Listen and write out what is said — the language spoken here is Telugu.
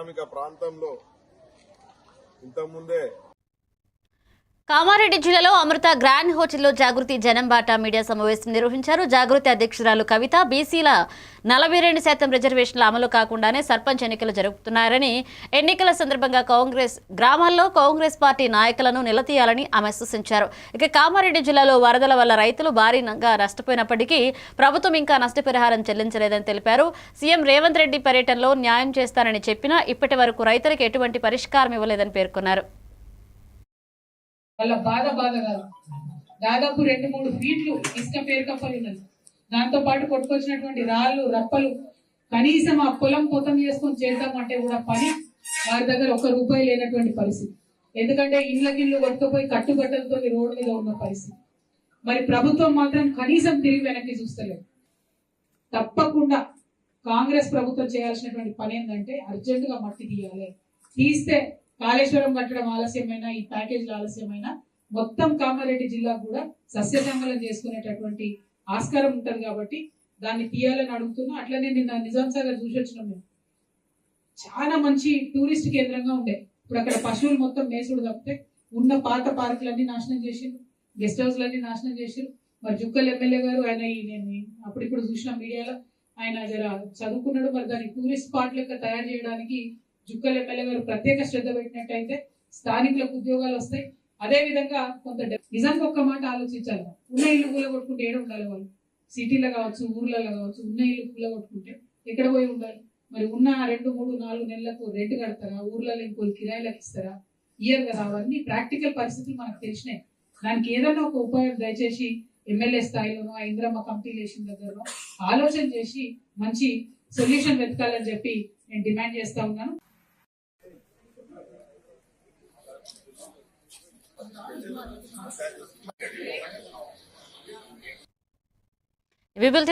పారిశ్రామిక ప్రాంతంలో ఇంతకుముందే కామారెడ్డి జిల్లాలో అమృత గ్రాండ్ హోటల్లో జాగృతి జనం బాటా మీడియా సమావేశం నిర్వహించారు. జాగృతి అధ్యక్షురాలు కవిత బీసీల నలభై రెండు శాతం రిజర్వేషన్ల అమలు కాకుండానే సర్పంచ్ ఎన్నికలు జరుపుతున్నారని ఎన్నికల సందర్భంగా కాంగ్రెస్ గ్రామాల్లో కాంగ్రెస్ పార్టీ నాయకులను నిలదీయాలని ఆమె సూచించారు. ఇక కామారెడ్డి జిల్లాలో వరదల వల్ల రైతులు భారీగా నష్టపోయినప్పటికీ ప్రభుత్వం ఇంకా నష్టపరిహారం చెల్లించలేదని తెలిపారు. సీఎం రేవంత్ రెడ్డి పర్యటనలో న్యాయం చేస్తానని చెప్పినా ఇప్పటి వరకు రైతులకు ఎటువంటి పరిష్కారం ఇవ్వలేదని పేర్కొన్నారు. వాళ్ళ బాధ బాధ కాదు. దాదాపు రెండు మూడు ఫీట్లు ఇసుక పేరుకప్పలు ఉన్నది. దాంతో పాటు కొట్టుకొచ్చినటువంటి రాళ్ళు రప్పలు కనీసం ఆ పొలం పొతం చేసుకొని చేద్దామంటే కూడా పని వారి దగ్గర ఒక్క రూపాయి లేనటువంటి పరిస్థితి. ఎందుకంటే ఇళ్ళకిళ్ళు కొట్టుకుపోయి కట్టుబట్టలతో రోడ్డు మీద ఉన్న పరిస్థితి. మరి ప్రభుత్వం మాత్రం కనీసం తిరిగి వెనక్కి చూస్తలేదు. తప్పకుండా కాంగ్రెస్ ప్రభుత్వం చేయాల్సినటువంటి పని ఏంటంటే అర్జెంటుగా మట్టి తీయాలి. తీస్తే కాళేశ్వరం కట్టడం ఆలస్యమైనా ఈ ప్యాకేజీలు ఆలస్యమైనా మొత్తం కామారెడ్డి జిల్లా కూడా సస్యజంగలం చేసుకునేటటువంటి ఆస్కారం ఉంటుంది కాబట్టి దాన్ని తీయాలని అడుగుతున్నా. అట్లనే నిన్న నిజాం సాగర్ చూసి వచ్చినాం మేము. చాలా మంచి టూరిస్ట్ కేంద్రంగా ఉండే. ఇప్పుడు అక్కడ పశువులు మొత్తం మేసుడు తప్పితే ఉన్న పాత పార్కులన్నీ నాశనం చేసిండ్రు గెస్ట్ హౌస్లన్నీ నాశనం చేసిండ్రు మరి జుక్కల్ ఎమ్మెల్యే గారు ఆయన ఈ నేను అప్పుడిప్పుడు చూసిన మీడియాలో ఆయన జర చదువుకున్నాడు. మరి దాన్ని టూరిస్ట్ స్పాట్ లెక్క తయారు చేయడానికి జుక్కల్ ఎమ్మెల్యే గారు ప్రత్యేక శ్రద్ధ పెట్టినట్టయితే స్థానికులకు ఉద్యోగాలు వస్తాయి. అదే విధంగా కొంత నిజంగా ఒక్క మాట ఆలోచించాలి. ఉన్న ఇల్లు పూల కొట్టుకుంటే ఏడ ఉండాలి వాళ్ళు? సిటీలో కావచ్చు ఊర్లలో కావచ్చు ఉన్న ఇల్లు పూల కొట్టుకుంటే ఎక్కడ పోయి ఉండాలి? మరి ఉన్న రెండు మూడు నాలుగు నెలలకు రెంట్ కడతారా? ఊర్లలో ఇంకో కిరాయిలకు ఇస్తారా? ఇయర్ కదా అవన్నీ ప్రాక్టికల్ పరిస్థితులు మనకు తెలిసినాయి. దానికి ఏదైనా ఒక ఉపాయం దయచేసి ఎమ్మెల్యే స్థాయిలోనో ఆ ఇంద్రమ్మ కంపిలేషన్ దగ్గరనో ఆలోచన చేసి మంచి సొల్యూషన్ వెతకాలని చెప్పి నేను డిమాండ్ చేస్తా ఉన్నాను. We will